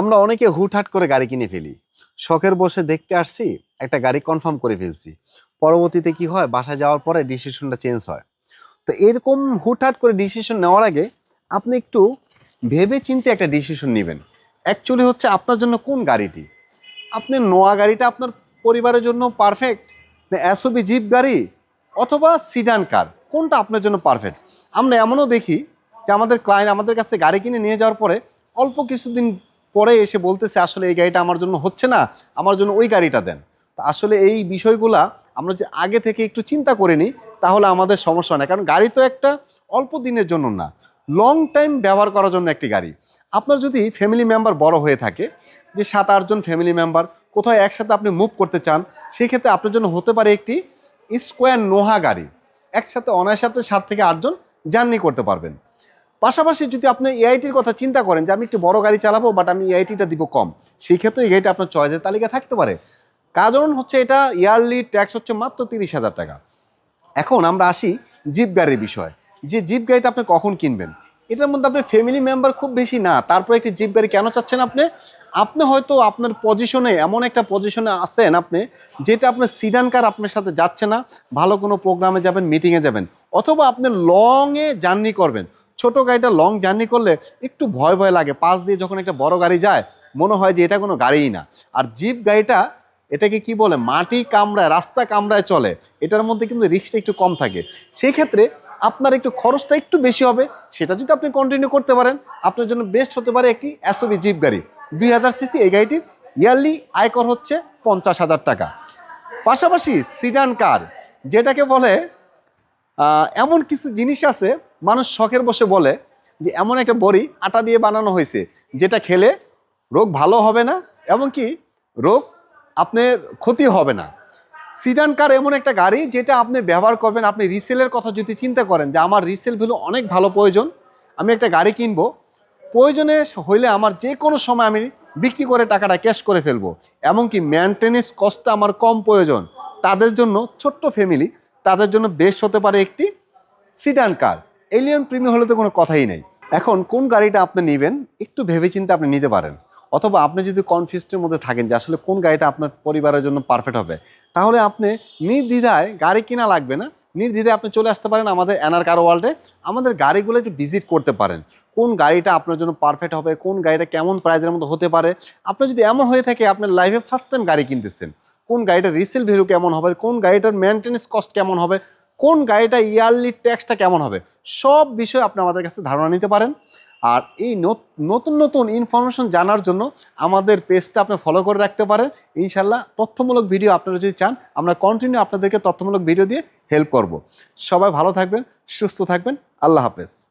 আমরা অনেকে হুটহাট করে গাড়ি কিনে ফেলি। শখের বসে দেখতে আসছি, একটা গাড়ি কনফার্ম করে ফেলছি। পরবর্তীতে কি হয়? বাসায় যাওয়ার পরে ডিসিশনটা চেঞ্জ হয়। তো এরকম হুটহাট করে ডিসিশন নেওয়ার আগে আপনি একটু ভেবে চিন্তে একটা ডিসিশন নেবেন। অ্যাকচুয়ালি হচ্ছে আপনার জন্য কোন গাড়িটি? আপনি নোয়া গাড়িটা আপনার পরিবারের জন্য পারফেক্ট না এসওবি জিপ গাড়ি, অথবা সিডান কার কোনটা আপনার জন্য পারফেক্ট আমরা এমনও দেখি যে আমাদের ক্লায়েন্ট আমাদের কাছে গাড়ি কিনে নিয়ে যাওয়ার পরে অল্প কিছুদিন পরে এসে বলতেছে, আসলে এই গাড়িটা আমার জন্য হচ্ছে না, আমার জন্য ওই গাড়িটা দেন। তা আসলে এই বিষয়গুলা আমরা যে আগে থেকে একটু চিন্তা করে নিই, তাহলে আমাদের সমস্যা না। কারণ গাড়ি তো একটা অল্প দিনের জন্য না লং টাইম ব্যবহার করার জন্য একটি গাড়ি। আপনার যদি ফ্যামিলি মেম্বার বড় হয়ে থাকে, যে সাত আটজন ফ্যামিলি মেম্বার কোথাও একসাথে আপনি মুভ করতে চান সেই ক্ষেত্রে আপনার জন্য হতে পারে একটি স্কোয়ার নোহা গাড়ি। একসাথে অনায়াসাতে সাত থেকে আটজন জার্নি করতে পারবেন। পাশাপাশি যদি আপনি এআইটির কথা চিন্তা করেন যে আমি একটু বড় গাড়ি চালাবো বাট আমি এআইটিটা দিব কম, সেই ক্ষেত্রে এই গাড়িটা আপনার চয়েসের তালিকা থাকতে পারে। কারণ হচ্ছে এটা ইয়ারলি ট্যাক্স হচ্ছে মাত্র তিরিশ হাজার টাকা। এখন আমরা আসি জিপ গাড়ির বিষয়। যে জিপ গাড়িটা আপনি কখন কিনবেন? এটার মধ্যে আপনার ফ্যামিলি মেম্বার খুব বেশি না। তারপরে একটি জিপ গাড়ি কেন চাচ্ছেন আপনি? আপনি হয়তো আপনার পজিশনে এমন একটা পজিশনে আছেন আপনি, যেটা আপনার সিডান কার আপনার সাথে যাচ্ছে না, ভালো কোনো প্রোগ্রামে যাবেন মিটিংয়ে যাবেন, অথবা আপনি লংয়ে জার্নি করবেন। ছোট গাড়িটা লং জার্নি করলে একটু ভয় ভয় লাগে। পাশ দিয়ে যখন একটা বড় গাড়ি যায়, মনে হয় যে এটা কোনো গাড়িই না। আর জিপ গাড়িটা এটাকে কি বলে, মাটি কামড়ায়, রাস্তা কামড়ায় চলে। এটার মধ্যে কিন্তু রিস্কটা একটু কম থাকে। সেই ক্ষেত্রে আপনার একটু খরচটা একটু বেশি হবে। সেটা যদি আপনি কন্টিনিউ করতে পারেন, আপনার জন্য বেস্ট হতে পারে একটি এসওবি জিপ গাড়ি। দুই হাজার সিসি এই গাড়িটির ইয়ারলি আয়কর হচ্ছে পঞ্চাশ হাজার টাকা। পাশাপাশি সিডান কার যেটাকে বলে এমন কিছু জিনিস আছে, মানুষ শখের বসে বলে যে এমন একটা বড়ি আটা দিয়ে বানানো হয়েছে, যেটা খেলে রোগ ভালো হবে না, এবং কি রোগ আপনার ক্ষতি হবে না। সিডান কার এমন একটা গাড়ি যেটা আপনি ব্যবহার করবেন, আপনি রিসেলের কথা যদি চিন্তা করেন যে আমার রিসেল ভ্যালু অনেক ভালো প্রয়োজন, আমি একটা গাড়ি কিনবো, প্রয়োজনে হইলে আমার যে কোনো সময় আমি বিক্রি করে টাকাটা ক্যাশ করে ফেলব এমনকি মেনটেনেন্স কস্টটা আমার কম প্রয়োজন, তাদের জন্য ছোট্ট ফ্যামিলি তাদের জন্য বেশ হতে পারে একটি সিডান কার এলিয়ন প্রিমিয়াম হলে তো কোনো কথাই নেই। এখন কোন গাড়িটা আপনি নেবেন একটু ভেবেচিন্তে আপনি নিতে পারেন। অথবা আপনি যদি কনফিউজের মধ্যে থাকেন যে আসলে কোন গাড়িটা আপনার পরিবারের জন্য পারফেক্ট হবে, তাহলে আপনি নির্দ্বিধায় গাড়ি কিনা লাগবে না, নির্দ্বিধায় আপনি চলে আসতে পারেন আমাদের এনআর কার ওয়ার্ল্ডে আমাদের গাড়িগুলো একটু ভিজিট করতে পারেন। কোন গাড়িটা আপনার জন্য পারফেক্ট হবে, কোন গাড়িটা কেমন প্রাইজের মধ্যে হতে পারে। আপনার যদি এমন হয়ে থাকে আপনার লাইফে ফার্স্ট টাইম গাড়ি কিনতেছেন। কোন গাড়িটার রিসেল ভ্যালু কেমন হবে, কোন গাড়িটার মেনটেন্স কস্ট কেমন হবে, কোন গাড়িটা ইয়ারলি ট্যাক্সটা কেমন হবে, সব বিষয়ে আপনি আমাদের কাছে ধারণা নিতে পারেন। আর এই নত- নতুন নতুন ইনফরমেশন জানার জন্য আমাদের পেজটা আপনি ফলো করে রাখতে পারেন। ইনশাল্লাহ তথ্যমূলক ভিডিও আপনারা যদি চান, আমরা কন্টিনিউ আপনাদেরকে তথ্যমূলক ভিডিও দিয়ে হেল্প করব। সবাই ভালো থাকবেন, সুস্থ থাকবেন, আল্লাহ হাফেজ।